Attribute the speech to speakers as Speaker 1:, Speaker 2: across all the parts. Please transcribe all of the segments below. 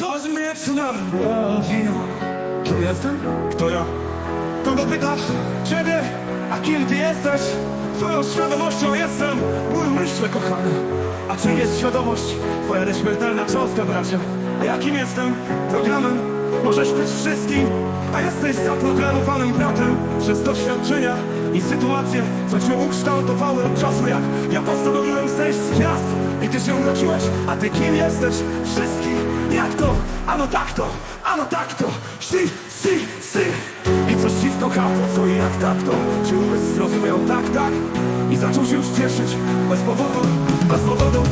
Speaker 1: Kosmiczna wino Tu jestem? Kto ja? Kogo pytasz? Ciebie? A kim ty jesteś? Twoją świadomością jestem Mój myśl kochany A czym jest świadomość? Twoja nieśmiertelna cząstka bracia A jakim jestem? Programem Możesz być wszystkim A jesteś zaprogramowanym bratem Przez doświadczenia i sytuacje Co cię ukształtowały od czasu jak Ja postanowiłem zejść z gwiazd I ty się urodziłeś A ty kim jesteś? Wszystkim? Ano tak to Ano tak to. Si, si, si. I coś ci wtokało Co i jak tak to. Czy umysł zrozumiał? Tak, tak. I zaczął się już cieszyć. Bez powodu, bez powodu.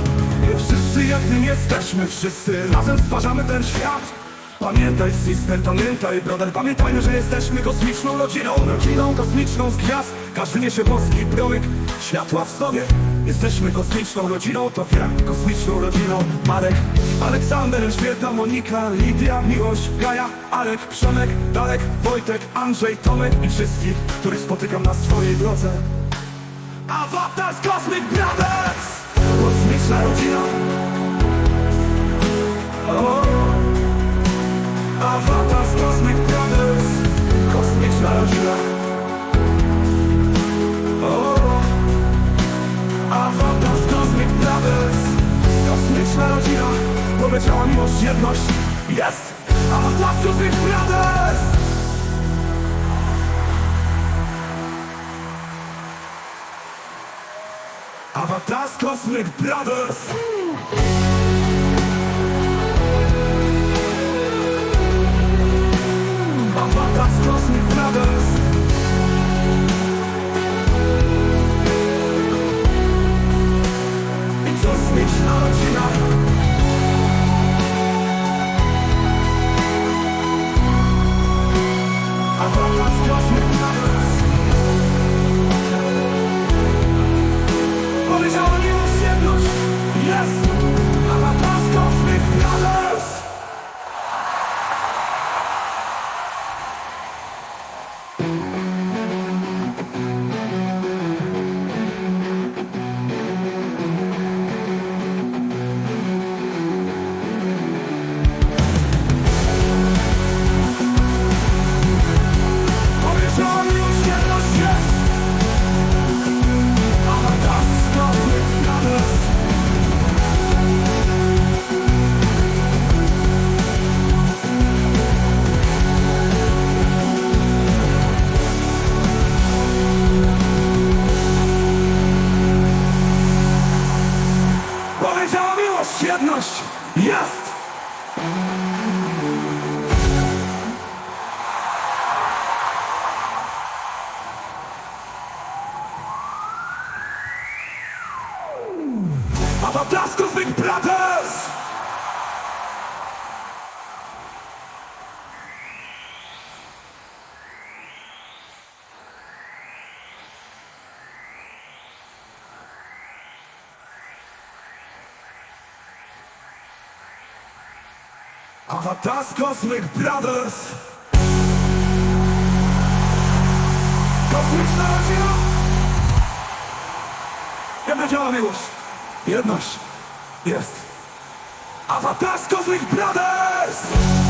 Speaker 1: I wszyscy jednym jesteśmy Wszyscy. Razem stwarzamy ten świat. Pamiętaj sister, pamiętaj brother Pamiętajmy, że jesteśmy kosmiczną rodziną. Rodziną kosmiczną z gwiazd. Każdy niesie boski promyk światła w sobie Jesteśmy kosmiczną rodziną, to ja Kosmiczną rodziną. Marek, Aleksander, Elżbieta, Monika Lidia, Miłość, Gaja, Arek, Przemek, Darek, Wojtek, Andrzej, Tomek I wszystkich, których spotykam na swojej drodze. Avatars Cosmic Brothers! Kosmiczna rodzina Miłość, jedność Jest Avatars Cosmic Brothers Avatars Cosmic Brothers Avatars Cosmic Brothers! Cosmic Brothers! Kosmiczna rodzina! Jedna działa miłość. Jedność. Jest. Avatars Cosmic Brothers!